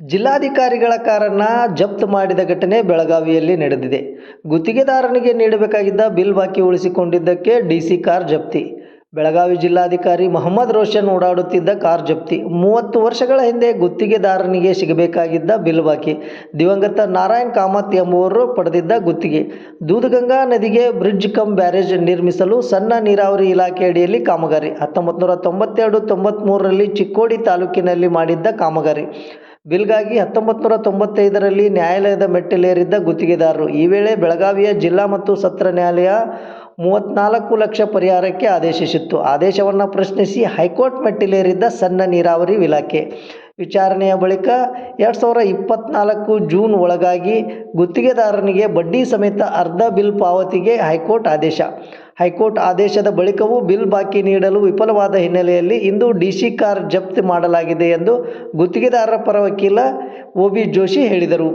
ಜಿಲ್ಲಾಧಿಕಾರಿಗಳ ಕಾರನ್ನು ಜಪ್ತ್ ಮಾಡಿದ ಘಟನೆ ಬೆಳಗಾವಿಯಲ್ಲಿ ನಡೆದಿದೆ. ಗುತ್ತಿಗೆದಾರನಿಗೆ ನೀಡಬೇಕಾಗಿದ್ದ ಬಿಲ್ ಬಾಕಿ ಉಳಿಸಿಕೊಂಡಿದ್ದಕ್ಕೆ ಡಿಸಿ ಕಾರ್ ಜಪ್ತಿ. ಬೆಳಗಾವಿ ಜಿಲ್ಲಾಧಿಕಾರಿ ಮಹಮ್ಮದ್ ರೋಷನ್ ಓಡಾಡುತ್ತಿದ್ದ ಕಾರ್ ಜಪ್ತಿ. ಮೂವತ್ತು ವರ್ಷಗಳ ಹಿಂದೆ ಗುತ್ತಿಗೆದಾರನಿಗೆ ಸಿಗಬೇಕಾಗಿದ್ದ ಬಿಲ್ ಬಾಕಿ. ದಿವಂಗತ ನಾರಾಯಣ್ ಕಾಮತ್ ಎಂಬುವರು ಪಡೆದಿದ್ದ ಗುತ್ತಿಗೆ. ದೂದಗಂಗಾ ನದಿಗೆ ಬ್ರಿಡ್ಜ್ ಕಮ್ ಬ್ಯಾರೇಜ್ ನಿರ್ಮಿಸಲು ಸಣ್ಣ ನೀರಾವರಿ ಇಲಾಖೆ ಅಡಿಯಲ್ಲಿ ಕಾಮಗಾರಿ. ಹತ್ತೊಂಬತ್ತು ನೂರ ತೊಂಬತ್ತೆರಡು ತೊಂಬತ್ತ್ಮೂರರಲ್ಲಿ ಚಿಕ್ಕೋಡಿ ತಾಲೂಕಿನಲ್ಲಿ ಮಾಡಿದ್ದ ಕಾಮಗಾರಿ. ಬಿಲ್ಗಾಗಿ ಹತ್ತೊಂಬತ್ತು ತೊಂಬತ್ತೈದರಲ್ಲಿ ನ್ಯಾಯಾಲಯದ ಮೆಟ್ಟಿಲೇರಿದ್ದ ಗುತ್ತಿಗೆದಾರರು. ಈ ವೇಳೆ ಬೆಳಗಾವಿಯ ಜಿಲ್ಲಾ ಮತ್ತು ಸತ್ರ ನ್ಯಾಯಾಲಯ ಮೂವತ್ತ್ನಾಲ್ಕು ಲಕ್ಷ ಪರಿಹಾರಕ್ಕೆ ಆದೇಶಿಸಿತ್ತು. ಆದೇಶವನ್ನು ಪ್ರಶ್ನಿಸಿ ಹೈಕೋರ್ಟ್ ಮೆಟ್ಟಿಲೇರಿದ್ದ ಸಣ್ಣ ನೀರಾವರಿ ಇಲಾಖೆ. ವಿಚಾರಣೆಯ ಬಳಿಕ ಎರಡು ಸಾವಿರ ಇಪ್ಪತ್ತ್ನಾಲ್ಕು ಜೂನ್ ಒಳಗಾಗಿ ಗುತ್ತಿಗೆದಾರನಿಗೆ ಬಡ್ಡಿ ಸಮೇತ ಅರ್ಧ ಬಿಲ್ ಪಾವತಿಗೆ ಹೈಕೋರ್ಟ್ ಆದೇಶ. ಹೈಕೋರ್ಟ್ ಆದೇಶದ ಬಳಿಕವೂ ಬಿಲ್ ಬಾಕಿ ನೀಡಲು ವಿಫಲವಾದ ಹಿನ್ನೆಲೆಯಲ್ಲಿ ಇಂದು ಡಿಸಿ ಕಾರ್ ಜಪ್ತಿ ಮಾಡಲಾಗಿದೆ ಎಂದು ಗುತ್ತಿಗೆದಾರರ ಪರ ವಕೀಲ ಒ ಬಿ ಜೋಶಿ ಹೇಳಿದರು.